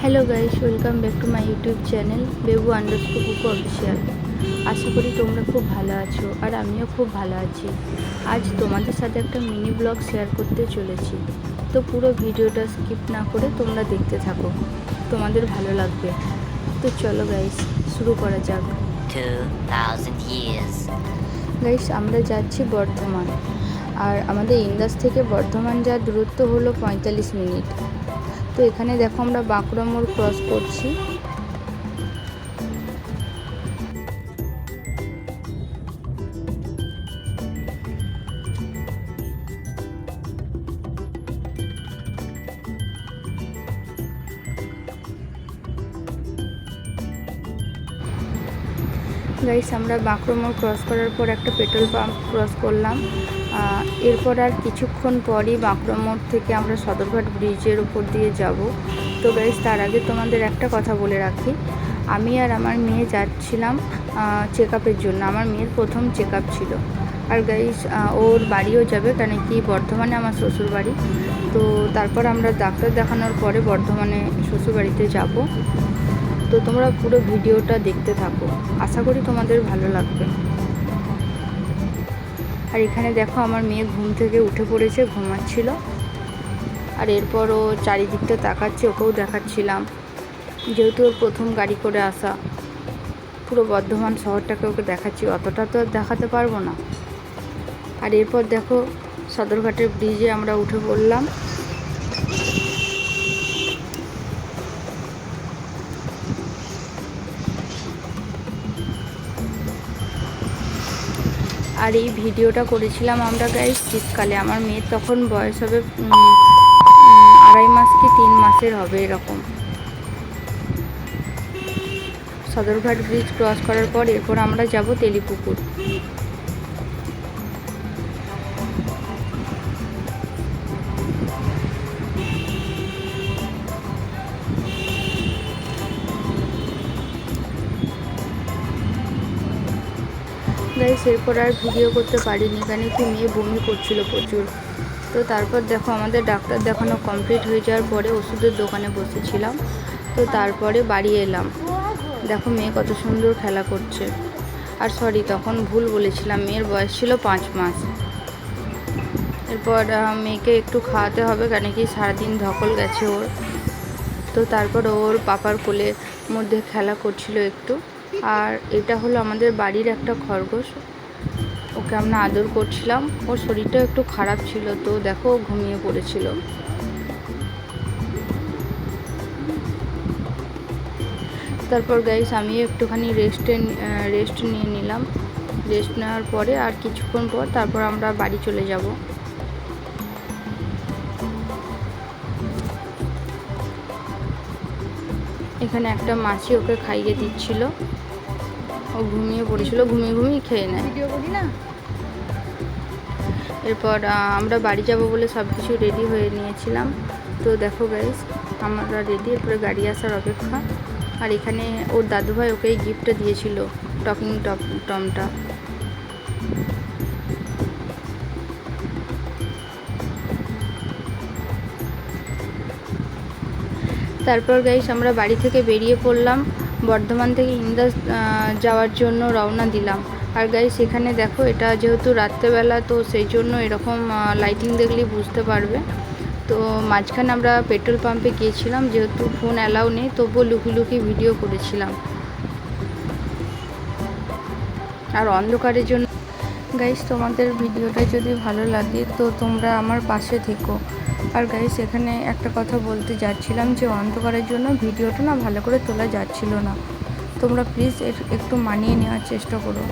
Hello guys welcome back to my YouTube channel Bebu underscore Buku official আশা করি তোমরা খুব ভালো আছো আর আমিও খুব ভালো আছি। আজ তোমাদের সাথে একটা মিনি ব্লগ শেয়ার করতে চলেছি। তো পুরো ভিডিওটা স্কিপ না করে তোমরা দেখতে থাকো। তোমাদের ভালো লাগবে। তো চলো গাইস শুরু করা যাক। 2,000 years. গাইস আমরা যাচ্ছি বর্ধমান। আর আমাদের ইন্দাস থেকে বর্ধমান যাওয়ার দূরত্ব হলো পঁয়তাল্লিশ মিনিট। তো এখানে দেখো আমরা বাঁকুড়া মোড় ক্রস করছি। গাইস, আমরা বাঁকুড়া মোড় ক্রস করার পর একটা পেট্রোল পাম্প ক্রস করলাম। এরপর আর কিছুক্ষণ পরই বাঁকুড়া মোড় থেকে আমরা সদরঘাট ব্রিজের উপর দিয়ে যাব। তো গাইস, তার আগে তোমাদের একটা কথা বলে রাখি। আমি আর আমার মেয়ে যাচ্ছিলাম চেক আপের জন্য। আমার মেয়ের প্রথম চেক আপ ছিল। আর গাইস ওর বাড়িও যাবে কেন কি বর্ধমানে আমার শ্বশুর বাড়ি তো তারপর আমরা ডাক্তার দেখানোর পরে বর্ধমানে শ্বশুর বাড়িতে যাব। তো তোমরা পুরো ভিডিওটা দেখতে থাকো। আশা করি তোমাদের ভালো লাগবে। আর এখানে দেখো আমার মেয়ে ঘুম থেকে উঠে পড়েছে, ঘুমাচ্ছিল। আর এরপর ও চারিদিকটা তাকাচ্ছে, ওকেও দেখাচ্ছিলাম। যেহেতু ওর প্রথম গাড়ি করে আসা, পুরো বর্ধমান শহরটাকে ওকে দেখাচ্ছি। অতটা তো দেখাতে পারব না। আর এরপর দেখো, সদরঘাটের ব্রিজে আমরা উঠে পড়লাম। আর এই ভিডিওটা করেছিলাম আমরা গাই শীতকালে। আমার মেয়ের তখন বয়স হবে আড়াই মাস কি তিন মাসের হবে এরকম। সদরঘাট ব্রিজ ক্রস করার পর এরপর আমরা যাব তেলিপুকুর। গাইস এরপর আর ভিডিও করতে পারিনি। কারণ কি মেয়ে বমি করছিল প্রচুর। তো তারপর দেখো, আমাদের ডাক্তার দেখানো কমপ্লিট হয়ে যাওয়ার পরে ওষুধের দোকানে বসেছিলাম। তো তারপরে বাড়ি এলাম। দেখো, মেয়ে কত সুন্দর খেলা করছে। আর সরি তখন ভুল বলেছিলাম, মেয়ের বয়স ছিল পাঁচ মাস। এরপর মেয়েকে একটু খাওয়াতে হবে, কেন কি সারাদিন ধকল গেছে ওর। তো তারপর ওর পাপার কোলের মধ্যে খেলা করছিল একটু। আর এটা হলো আমাদের বাড়ির একটা খরগোশ। ওকে আমরা আদর করছিলাম। ওর শরীরটা একটু খারাপ ছিল তো দেখো ঘুমিয়ে পড়েছিল। তারপর গাইস আমি একটুখানি রেস্টে রেস্ট নিয়ে নিলাম। রেস্ট নেওয়ার পরে আর কিছুক্ষণ পর তারপর আমরা বাড়ি চলে যাব। এখানে একটা মাছি ওকে খাইয়ে দিচ্ছিল। ও ঘুমিয়ে পড়েছিল ঘুমিয়ে ঘুমিয়ে খেয়ে নেয়। ভিডিও করি না? এরপর আমরা বাড়ি যাব বলে সব কিছু রেডি হয়ে নিয়েছিলাম। তো দেখো গাইজ আমরা রেডি এরপরে গাড়ি আসার অপেক্ষা। আর এখানে ওর দাদুভাই ওকে এই গিফটটা দিয়েছিল টকিং টপ টমটা। তারপর গাইস আমরা বাড়ি থেকে বেরিয়ে পড়লাম, বর্ধমান থেকে ইন্দাস যাওয়ার জন্য রওনা দিলাম। আর গাইস এখানে দেখো, এটা যেহেতু রাত্রেবেলা, তো সেই জন্য এরকম লাইটিং দেখলেই বুঝতে পারবে। তো মাঝখানে আমরা পেট্রোল পাম্পে গিয়েছিলাম, যেহেতু ফোন অ্যালাউ নেই, তবুও লুকি লুকি ভিডিও করেছিলাম। আর অন্ধকারের জন্য গাইস তোমাদের ভিডিওটা যদি ভালো লাগে, তো তোমরা আমার পাশে থেকো। আর গাইস এখানে একটা কথা বলতে যাচ্ছিলাম যে অন্ধকারের জন্য ভিডিওটা না ভালো করে তোলা যাচ্ছিল না। তোমরা প্লিজ একটু মানিয়ে নেওয়ার চেষ্টা করো।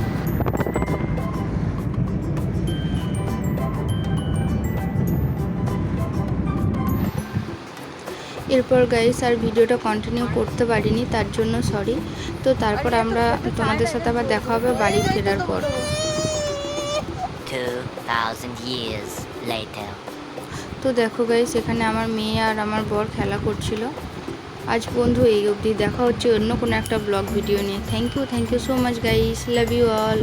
এরপর গাইস আর ভিডিওটা কন্টিনিউ করতে পারিনি তার জন্য সরি তো তারপর আমরা তোমাদের সাথে আবার দেখা হবে বাড়ি ফেরার পর। 2,000 years later. তো দেখো গাই সেখানে আমার মেয়ে আর আমার বর খেলা করছিল। আজ বন্ধু, এই অবধি দেখা হচ্ছে অন্য কোনো একটা ব্লগ ভিডিও নিয়ে। Thank you thank you so much guys love you all